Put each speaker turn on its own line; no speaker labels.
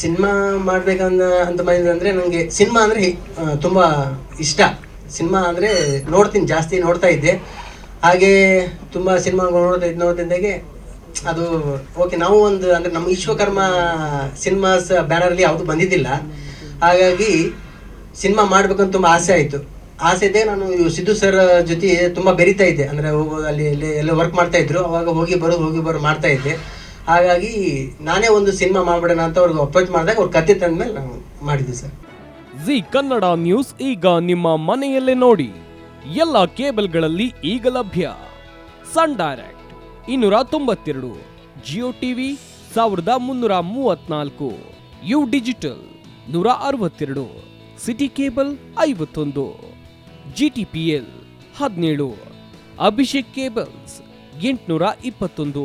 Cinema ಮಾಡ್ಬೇಕಂದ ಅಂತ ಬಂದ್ರೆ ನನಗೆ ಸಿನಿಮಾ ಅಂದರೆ ತುಂಬ ಇಷ್ಟ. ಸಿನಿಮಾ ಅಂದರೆ ನೋಡ್ತೀನಿ, ಜಾಸ್ತಿ ನೋಡ್ತಾ ಇದ್ದೆ. ಹಾಗೆ ತುಂಬ ಸಿನಿಮಾ ನೋಡ್ತಾ ಇದ್ದು ನೋಡ್ತಿದ್ದಾಗೆ ಅದು ಓಕೆ, ನಾವು ಒಂದು ಅಂದರೆ ನಮ್ಮ ವಿಶ್ವಕರ್ಮ ಸಿನಿಮಾಸ್ ಬ್ಯಾನರಲ್ಲಿ ಯಾವುದು ಬಂದಿದ್ದಿಲ್ಲ. ಹಾಗಾಗಿ ಸಿನಿಮಾ ಮಾಡ್ಬೇಕಂತ ತುಂಬ ಆಸೆ ಆಯಿತು. ಆಸೆ ಇದೆ ನಾನು ಸಿದ್ದು ಸರ್ ಜೊತೆ ತುಂಬ ಬೆರಿತಾ ಇದ್ದೆ. ಅಂದರೆ ಅಲ್ಲಿ ಇಲ್ಲಿ ಎಲ್ಲ ವರ್ಕ್ ಮಾಡ್ತಾ ಇದ್ರು. ಅವಾಗ ಹೋಗಿ ಬರೋ ಹೋಗಿ ಬರೋ ಮಾಡ್ತಾ ಇದ್ದೆ. ಹಾಗಾಗಿ ನಾನೇ ಒಂದು ಸಿನಿಮಾ ಮಾಡ್ಬಿಡೋಣ ಅಂತ ಅವ್ರಿಗೆ ಅಪ್ರೋಚ್ ಮಾಡಿದಾಗ ಅವ್ರು ಕತೆ ತಂದ್ಮೇಲೆ ನಾವು ಮಾಡಿದ್ವಿ ಸರ್.
ಜಿ ಕನ್ನಡ ನ್ಯೂಸ್ ಈಗ ನಿಮ್ಮ ಮನೆಯಲ್ಲೇ ನೋಡಿ. ಎಲ್ಲ ಕೇಬಲ್ಗಳಲ್ಲಿ ಈಗ ಲಭ್ಯ. ಸನ್ ಡೈರೆಕ್ಟ್ ಇನ್ನೂರ ತೊಂಬತ್ತೆರಡು, ಜಿಯೋ ಟಿವಿ ಸಾವಿರದ ಮುನ್ನೂರ ಮೂವತ್ನಾಲ್ಕು, ಯು ಡಿಜಿಟಲ್ ನೂರ ಅರವತ್ತೆರಡು, ಸಿಟಿ ಕೇಬಲ್ ಐವತ್ತೊಂದು ಜಿ ಟಿ ಪಿ ಎಲ್ ಹದಿನೇಳು, ಅಭಿಷೇಕ್ ಕೇಬಲ್ಸ್ ಎಂಟುನೂರ ಇಪ್ಪತ್ತೊಂದು.